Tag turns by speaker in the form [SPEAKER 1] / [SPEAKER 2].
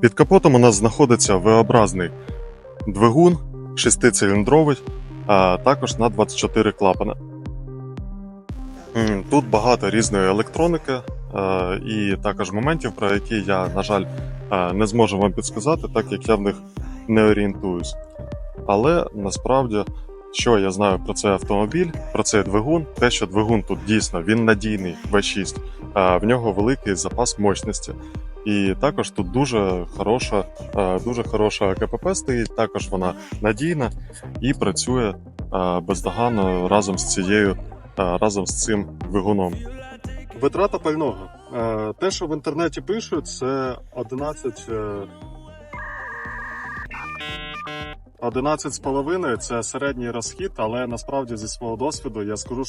[SPEAKER 1] Під капотом у нас знаходиться V-образний двигун, шестициліндровий, а також на 24 клапана. Тут багато різної електроніки е, і також моментів, про які я, на жаль, е, не зможу вам підсказати, так як я в них не орієнтуюсь. Але насправді, що я знаю про цей автомобіль, про цей двигун, те, що двигун тут дійсно він надійний V6, а в нього великий запас мощності. І також тут дуже хороша, дуже хороша КПП стоїть, також вона надійна і працює бездоганно разом з цією, разом з цим двигуном. Витрата пального. Е, Те, що в інтернеті пишуть, це 11. Е, 11,5 це середній розхід, але насправді зі свого досвіду я скажу,